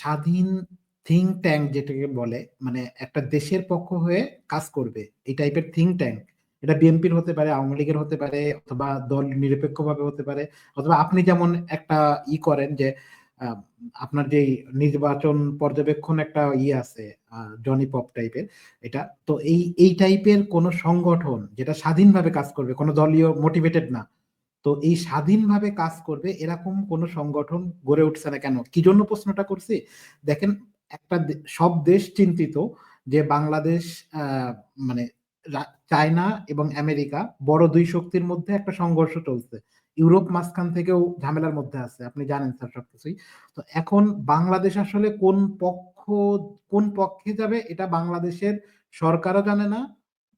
স্বাধীন think tank যেটাকে বলে মানে একটা দেশের পক্ষ হয়ে কাজ করবে, এই টাইপের থিঙ্ক ট্যাঙ্ক এটা বিএনপির হতে পারে, আওয়ামী লীগের হতে পারে, অথবা দল নিরপেক্ষভাবে হতে পারে, অথবা আপনি যেমন একটা ই করেন যে আপনার যে নির্বাচন পর্যবেক্ষণ একটা ই আছে জনি পপ টাইপের এটা, তো এই এই টাইপের কোন সংগঠন যেটা স্বাধীনভাবে কাজ করবে, কোনো দলীয় মোটিভেটেড না তো এই স্বাধীনভাবে কাজ করবে, এরকম কোন সংগঠন গড়ে উঠছে না কেন? কি জন্য প্রশ্নটা করছি? দেখেন, একটা সব দেশ চিন্তিত যে বাংলাদেশ মানে চায়না এবং আমেরিকা বড় দুই শক্তির মধ্যে একটা সংঘর্ষ চলছে। ইউরোপ মাঝখান থেকেও ঝামেলার মধ্যে আছে, আপনি জানেন স্যার সবকিছুই। তো এখন বাংলাদেশ আসলে কোন পক্ষ, কোন পক্ষে যাবে এটা বাংলাদেশের সরকারও জানে না,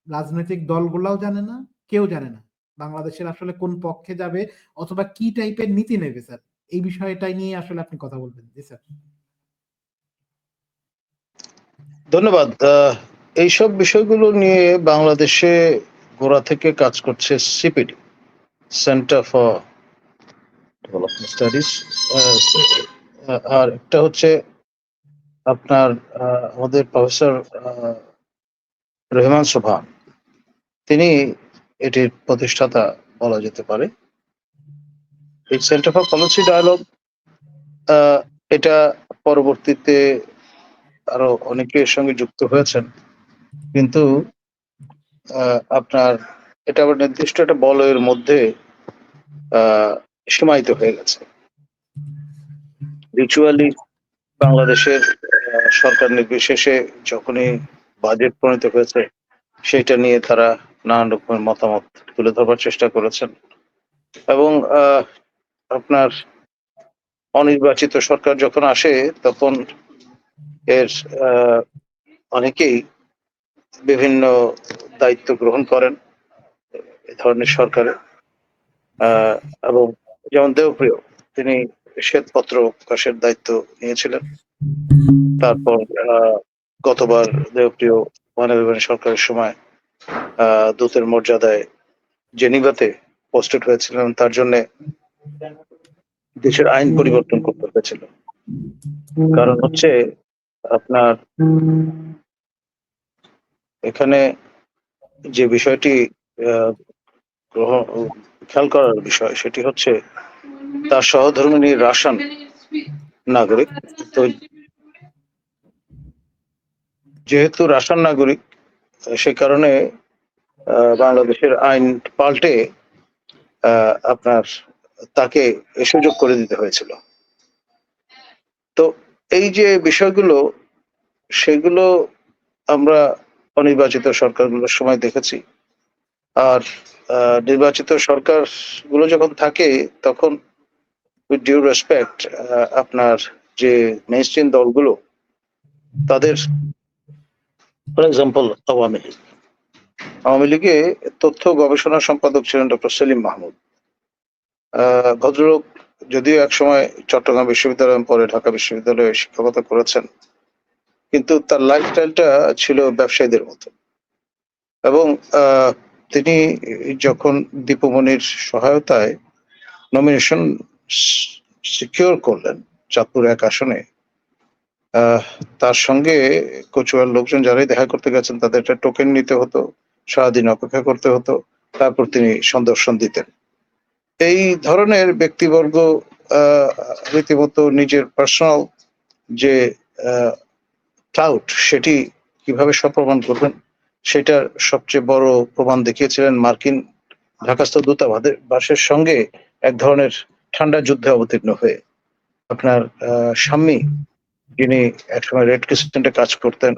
রাজনৈতিক দলগুলাও জানে না, কেউ জানে না। বাংলাদেশের আসলে কোন পক্ষে যাবে অথবা কি টাইপের নীতি নেবে, স্যার? এই বিষয়টাই নিয়ে আসলে আপনি কথা বলবেন। জি, স্যার। ধন্যবাদ। এইসব বিষয়গুলো নিয়ে বাংলাদেশে গোড়া থেকে কাজ করছে CPD, centre for development studies. আর একটা হচ্ছে আপনার আমাদের প্রফেসর রহমান সোভান তিনি এটির প্রতিষ্ঠাতা বলা যেতে পারে। এই সেন্টার ফর পলিসি ডায়ালগ এটা পরবর্তীতে আরও অনেকের সঙ্গে যুক্ত হয়েছেন। কিন্তু আপনার, এটা আবার নির্দিষ্ট একটা বলয়ের মধ্যে সীমায়িত হয়ে গেছে। রিচুয়ালি বাংলাদেশের সরকার নির্বিশেষে যখনই বাজেট প্রণীত হয়েছে সেটা নিয়ে তারা নানান রকমের মতামত তুলে ধরবার চেষ্টা করেছেন এবং আপনার অনির্বাচিত সরকার যখন আসে, তখন এর অনেকেই বিভিন্ন দায়িত্ব গ্রহণ করেন এ ধরনের সরকারে। এবং যেমন দেবপ্রিয়, তিনি শ্বেতপত্র প্রকাশের দায়িত্ব নিয়েছিলেন। তারপর গতবার দেবপ্রিয় মানবিমানী সরকারের সময় দূতের মর্যাদায় জেনিভাতে পোস্টেড হয়েছিলেন, তার জন্য দেশের আইন পরিবর্তন করতে হয়েছিল। কারণ হচ্ছে আপনার এখানে যে বিষয়টি গ্রহণ খেয়াল করার বিষয়, সেটি হচ্ছে তার সহধর্মিনী রাশান নাগরিক। তো যেহেতু রাশান নাগরিক সে কারণে বাংলাদেশের আইন পাল্টে আপনার তাকে সুযোগ করে দিতে হয়েছিল। তো এই যে বিষয়গুলো, সেগুলো আমরা অনির্বাচিত সরকারগুলোর সময় দেখেছি। আর নির্বাচিত সরকারগুলো যখন থাকে, তখন উইথ ডিউ রেসপেক্ট আপনার যে মেইনস্ট্রিম দলগুলো, তাদের ফর এক্সাম্পল আওয়ামী লীগ আওয়ামী লীগে তথ্য গবেষণা সম্পাদক ছিলেন ডক্টর সেলিম মাহমুদ। ভদ্রলোক যদিও একসময় চট্টগ্রাম বিশ্ববিদ্যালয় পরে ঢাকা বিশ্ববিদ্যালয়ে শিক্ষকতা করেছেন, কিন্তু তার লাইফস্টাইলটা ছিল ব্যবসায়ীদের মতো। এবং তিনি যখন দীপমণির সহায়তায় নমিনেশন সিকিউর করলেন চাঁদপুর এক আসনে তার সঙ্গে কচুয়ার লোকজন যারাই দেখা করতে গেছেন, তাদের একটা টোকেন নিতে হতো, সারাদিন অপেক্ষা করতে হতো, তারপর তিনি সন্দর্শন দিতেন। এই ধরনের ব্যক্তিবর্গ রীতিমতো নিজের পার্সোনাল যে ক্লাউড সেটি কীভাবে সপ্রমাণ করবেন, সেটার সবচেয়ে বড় প্রমাণ দেখিয়েছিলেন মার্কিন ঢাকাস্থ দূতাবাসের সঙ্গে এক ধরনের ঠান্ডা যুদ্ধে অবতীর্ণ হয়ে। আপনার স্বামী যিনি একসময় রেড ক্রিসেন্টে কাজ করতেন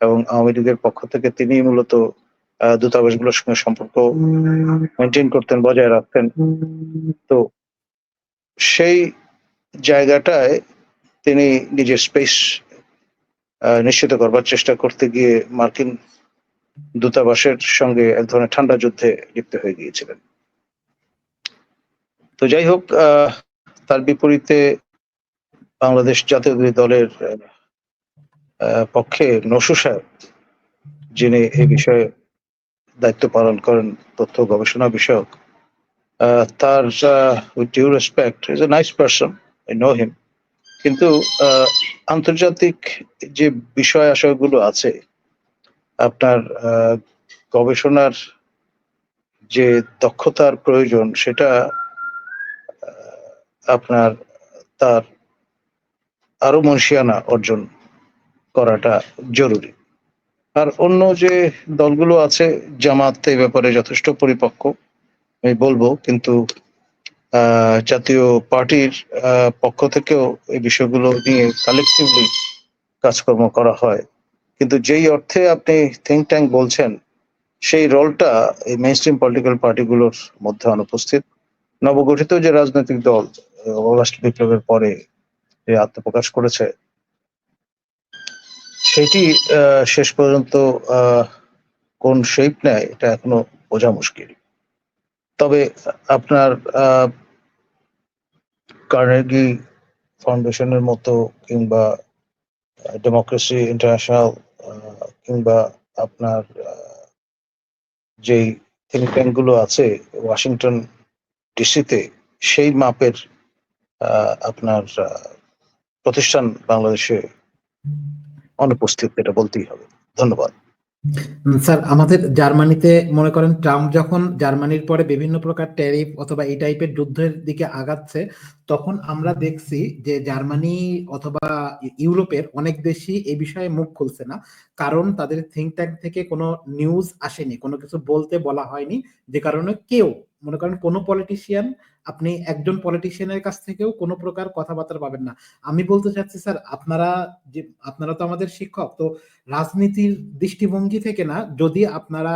এবং আওয়ামী লীগের পক্ষ থেকে তিনি মূলত দূতাবাসগুলোর সঙ্গে সম্পর্ক মেনটেন করতেন, বজায় রাখতেন। তো সেই জায়গাটায় তিনি নিজের স্পেস নিশ্চিত করবার চেষ্টা করতে গিয়ে মার্কিন দূতাবাসের সঙ্গে এক ধরনের ঠান্ডা যুদ্ধে লিপ্ত হয়ে গিয়েছিলেন। তো যাই হোক তার বিপরীতে বাংলাদেশ জাতীয় দলের পক্ষে নসু সাহেব, যিনি এই বিষয়ে দায়িত্ব পালন করেন তথ্য গবেষণা বিষয়ক তার with due respect is a nice person I know him কিন্তু আন্তর্জাতিক যে বিষয় আশয়গুলো আছে, আপনার গবেষণার যে দক্ষতার প্রয়োজন, সেটা আপনার, তার আরও মনসিয়ানা অর্জন করাটা জরুরি। আর অন্য যে দলগুলো আছে জামাত এই ব্যাপারে যথেষ্ট পরিপক্ক, আমি বলব, কিন্তু জাতীয় পার্টির পক্ষ থেকেও এই বিষয়গুলো নিয়ে কালেকটিভলি কাজকর্ম করা হয়। কিন্তু যেই অর্থে আপনি থিঙ্ক ট্যাঙ্ক বলছেন, সেই রোলটা এই মেইন স্ট্রিম পলিটিক্যাল পার্টিগুলোর মধ্যে অনুপস্থিত। নবগঠিত যে রাজনৈতিক দল অগাস্ট বিপ্লবের পরে যে আত্মপ্রকাশ করেছে। সেটি শেষ পর্যন্ত কোন শেপ নেয়, এটা এখনও বোঝা মুশকিল। তবে আপনার কার্নেগি ফাউন্ডেশনের মতো কিংবা ডেমোক্রেসি ইন্টারন্যাশনাল কিংবা আপনার যেই থিঙ্ক ট্যাঙ্কগুলো আছে ওয়াশিংটন ডিসিতে সেই মাপের আপনার প্রতিষ্ঠান বাংলাদেশে অনুপস্থিত, এটা বলতেই হবে। ধন্যবাদ। স্যার, আমাদের জার্মানিতে মনে করেন ট্রাম্প যখন জার্মানির পরে বিভিন্ন প্রকার ট্যারিফ অথবা এই টাইপের যুদ্ধের দিকে আগাচ্ছে, তখন আমরা দেখছি যে জার্মানি অথবা ইউরোপের অনেক দেশই এই বিষয়ে মুখ খুলছে না, কারণ তাদের থিঙ্ক ট্যাঙ্ক থেকে কোনো নিউজ আসেনি, কোনো কিছু বলতে বলা হয়নি, যে কারণে কেউ মনে করেন কোনো পলিটিশিয়ান আপনি একজন পলিটিশিয়ানের কাছ থেকেও কোনো প্রকার কথাবার্তা পাবেন না। আমি বলতে চাচ্ছি স্যার আপনারা যে, আপনারা তো আমাদের শিক্ষক, তো রাজনীতির দৃষ্টিভঙ্গি থেকে না, যদি আপনারা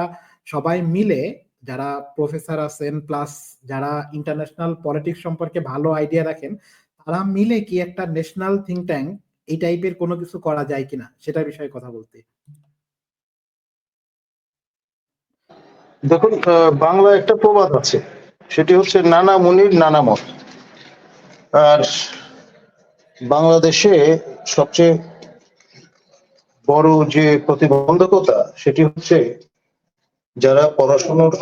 সবাই মিলে যারা প্রফেসর আছেন প্লাস যারা ইন্টারন্যাশনাল পলিটিক্স সম্পর্কে ভালো আইডিয়া রাখেন, তারা মিলে কি একটা ন্যাশনাল থিঙ্ক ট্যাঙ্ক এই টাইপের কোনো কিছু করা যায় কিনা? সেটা বিষয়ে কথা বলতে। দেখুন বাংলা একটা প্রবাদ আছে। সেটি হচ্ছে, নানা মুনির, নানা মত। আর বাংলাদেশে সবচেয়ে বড় যে প্রতিবন্ধকতা, সেটি হচ্ছে যারা পড়াশোনার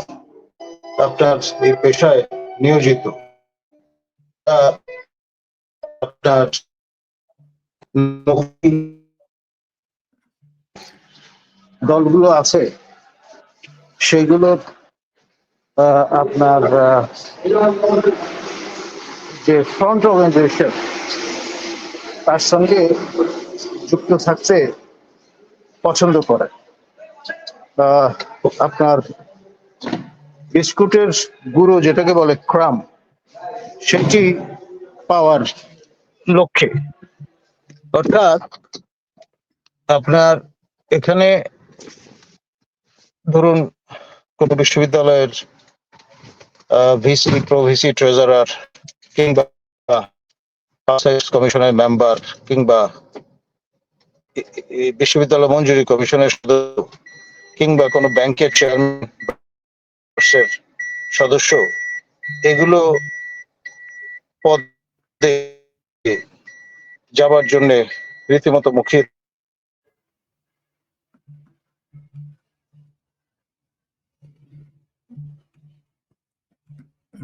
আপনার এই পেশায় নিয়োজিত আপনার দলগুলো আছে। আহ, আপনার যে ফ্রন্ট অর্গানাইজেশন তার সঙ্গে যুক্ত থাকতে পছন্দ করে। আপনার বিস্কুটের গুঁড়ো যেটাকে বলে ক্রাম সেটি পাওয়ার লক্ষ্যে। অর্থাৎ আপনার এখানে ধরুন, কোন বিশ্ববিদ্যালয়ের ভিসি প্রভিসি ট্রেজারার কিংবা কমিশনের মেম্বার কিংবা বিশ্ববিদ্যালয় মঞ্জুরি কমিশনের সদস্য কিংবা কোনো ব্যাংকের চেয়ারম্যান সদস্য, এগুলো পদে যাবার জন্য রীতিমতো মুখিয়ে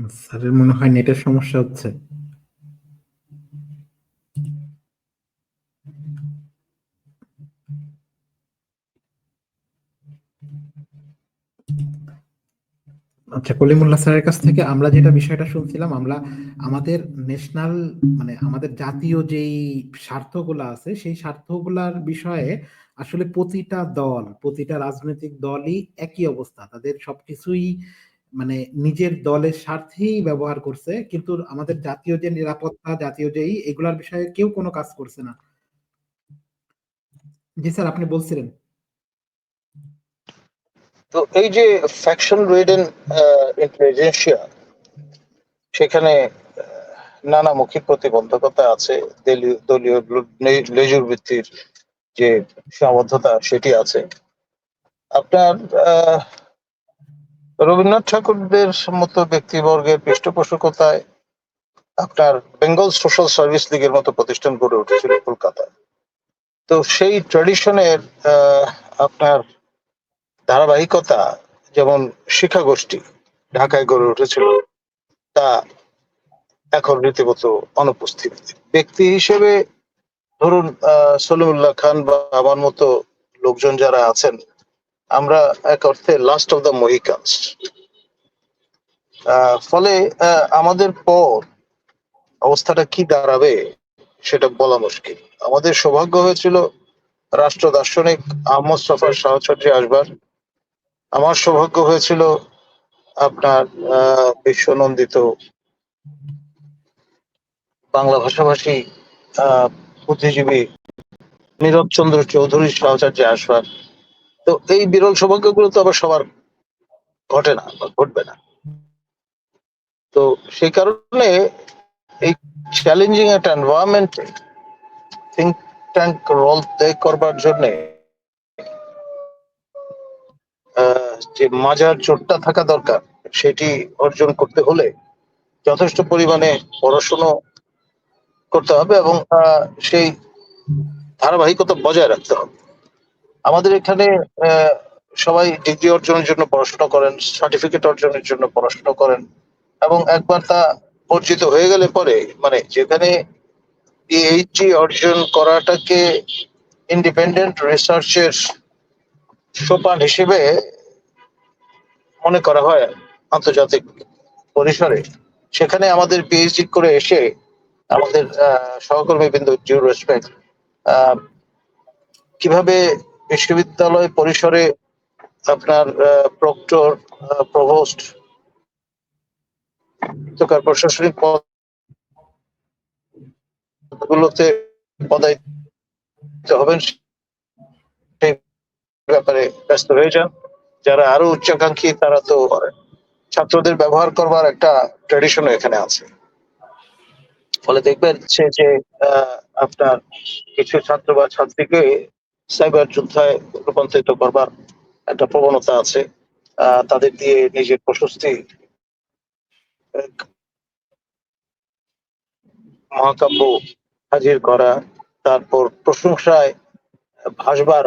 স্যারের মনে হয় নেটের সমস্যা হচ্ছে। আচ্ছা কলিমুল্লাহ স্যারের কাছ থেকে আমরা যেটা বিষয়টা শুনছিলাম, আমরা আমাদের ন্যাশনাল মানে আমাদের জাতীয় যেই স্বার্থগুলো আছে, সেই স্বার্থগুলার বিষয়ে আসলে প্রতিটা দল, প্রতিটা রাজনৈতিক দলই একই অবস্থা। তাদের সবকিছুই মানে নিজের দলের স্বার্থেই ব্যবহার করছে কিন্তু আমাদের জাতীয় যে নিরাপত্তা জাতীয় যেই এগুলার বিষয়ে কেউ কোনো কাজ করছে না। জি স্যার আপনি বলছিলেন। তো এই যে ফ্যাকশন রিডেন ইন্টেলিজেন্সিয়া সেখানে নানামুখী প্রতিবন্ধকতা আছে দলীয়- লেজুর ভিত্তির যে সীমাবদ্ধতা সেটি আছে। আপনার আহ, রবীন্দ্রনাথ ঠাকুরদের মতো ব্যক্তিবর্গের পৃষ্ঠপোষকতায় আপনার বেঙ্গল সোশ্যাল সার্ভিস লীগের মতো প্রতিষ্ঠান গড়ে উঠেছিল কলকাতায়। তো সেই ট্র্যাডিশনের আপনার ধারাবাহিকতা যেমন শিক্ষা গোষ্ঠী ঢাকায় গড়ে উঠেছিল, তা এখন রীতিমতো অনুপস্থিত। ব্যক্তি হিসেবে ধরুন সলিমুল্লাহ খান বা আমার মতো লোকজন যারা আছেন আমরা এক অর্থে লাস্ট অফ দ্য মহিকান্স ফলে আমাদের পর অবস্থাটা কি দাঁড়াবে সেটা বলা মুশকিল। আমাদের সৌভাগ্য হয়েছিল রাষ্ট্র দার্শনিক আহমদ সফার সাহচর্য আসবার। আমার সৌভাগ্য হয়েছিল আপনার বিশ্বনন্দিত বাংলা ভাষাভাষী বুদ্ধিজীবী নীরব চন্দ্র চৌধুরী সাহচর্য আসবার। তো এই বিরল সৌভাগ্যগুলো তো আবার সবার ঘটে না বা ঘটবে না। তো সেই কারণে এই চ্যালেঞ্জিং একটা এনভায়রনমেন্টে থিঙ্ক ট্যাঙ্ক রোল প্লে করবার জন্য যে মাজার চোটটা থাকা দরকার, সেটি অর্জন করতে হলে যথেষ্ট পরিমাণে পড়াশুনো করতে হবে এবং সেই ধারাবাহিকতা বজায় রাখতে হবে। আমাদের এখানে সবাই ডিগ্রি অর্জনের জন্য পড়াশোনা করেন, সার্টিফিকেট অর্জনের জন্য পড়াশোনা করেন এবং একবার তা অর্জিত হয়ে গেলে পরে মানে যেখানে পিএইচডি অর্জন করাটাকে ইন্ডিপেন্ডেন্ট রিসার্চের সোপান হিসেবে মনে করা হয় আন্তর্জাতিক পরিসরে। সেখানে আমাদের পিএইচডি করে এসে আমাদের সহকর্মী বিন্দু ডিউ রেসপেক্ট কীভাবে বিশ্ববিদ্যালয় পরিসরে আপনার প্রক্টর প্রভোস্ট প্রশাসনিক পদ গুলোতে পদায়িত হবেন, সেই ব্যাপারে ব্যস্ত হয়ে যান। যারা আরও উচ্চাকাঙ্ক্ষী, তারা তো ছাত্রদের ব্যবহার করবার একটা ট্রেডিশন এখানে আছে। ফলে দেখবেন সে যে আপনার কিছু ছাত্র বা ছাত্রীকে সাইবার যোদ্ধায় রূপান্তরিত করবার একটা প্রবণতা আছে তাদের দিয়ে নিজের প্রশস্তি, মহাকাব্য হাজির করা, তারপর প্রশংসায় ভাসবার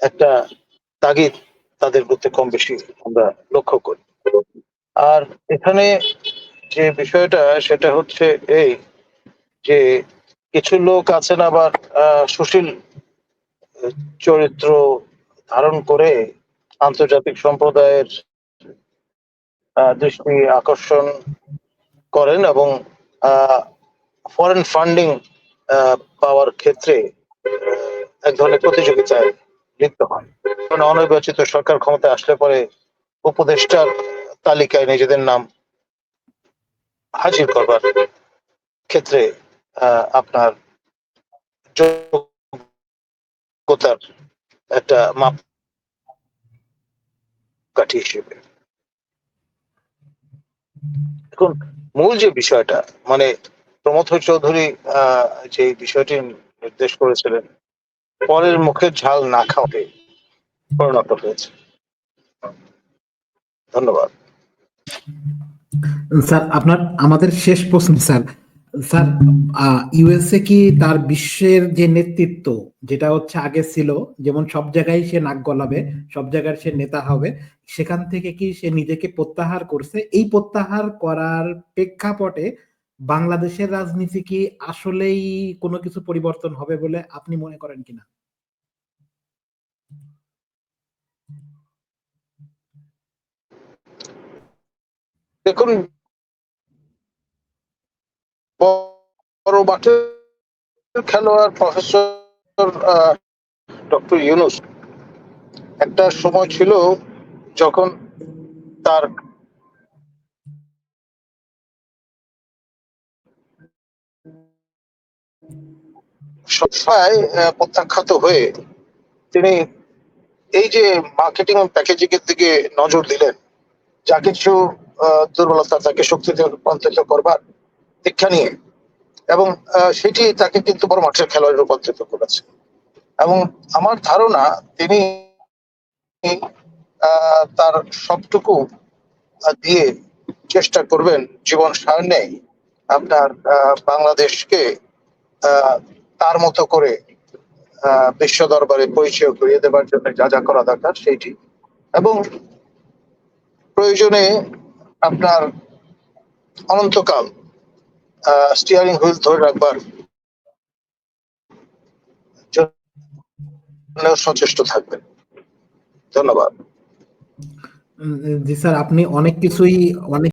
একটা তাগিদ তাদের মধ্যে কম বেশি আমরা লক্ষ্য করি। আর এখানে যে বিষয়টা, সেটা হচ্ছে এই যে কিছু লোক আছেন আবার সুশীল চরিত্র ধারণ করে আন্তর্জাতিক সম্প্রদায়ের দৃষ্টি আকর্ষণ করেন এবং ফরেন ফান্ডিং পাওয়ার ক্ষেত্রে এক ধরনের প্রতিযোগিতায় লিপ্ত হন। অনির্বাচিত সরকার ক্ষমতায় আসলে পরে উপদেষ্টার তালিকায় নিজেদের নাম হাজির করবার ক্ষেত্রে আপনার যোগ্যতার একটা মাপ কাঠি হিসেবে। এখন মূল যে বিষয়টা মানে প্রমথ চৌধুরী যে বিষয়টি নির্দেশ করেছিলেন, পরের মুখের ঝাল না খাওয়াতে পরিণত হয়েছে। ধন্যবাদ। স্যার, আপনার, আমাদের শেষ প্রশ্ন, স্যার। স্যার ইউএসএ কি তার বিশ্বের যে নেতৃত্ব, যেটা হচ্ছে আগে ছিল, যেমন সব জায়গায় সে নাক গলাবে, সব জায়গায় সে নেতা হবে, সেখান থেকে কি সে নিজেকে প্রত্যাহার করছে? এই প্রত্যাহার করার প্রেক্ষাপটে বাংলাদেশের রাজনীতি কি আসলেই কোনো কিছু পরিবর্তন হবে বলে আপনি মনে করেন কিনা? দেখুন বড় মাঠের খেলোয়াড় প্রফেসর ডক্টর ইউনুস। একটা সময় ছিল যখন তার সবসময় প্রত্যাখ্যাত হয়ে তিনি এই যে মার্কেটিং প্যাকেজিং এর দিকে নজর দিলেন, যা কিছু দুর্বলতা তাকে শক্তিতে রূপান্তরিত করবার দীক্ষা নিয়ে। এবং সেটি তাকে কিন্তু বড় মাঠের খেলোয়াড়ে রূপান্তরিত করেছে। এবং আমার ধারণা তিনি তার সবটুকু দিয়ে চেষ্টা করবেন জীবন সায়নে আপনার বাংলাদেশকে তার মতো করে বিশ্ব দরবারে পরিচয় করিয়ে দেবার জন্য যা যা করা দরকার সেইটি। এবং প্রয়োজনে আপনার অনন্তকাল স্টিয়ারিং হুইল ধরে রাখবার সচেষ্ট থাকবেন। ধন্যবাদ। জি স্যার আপনি অনেক কিছুই অনেক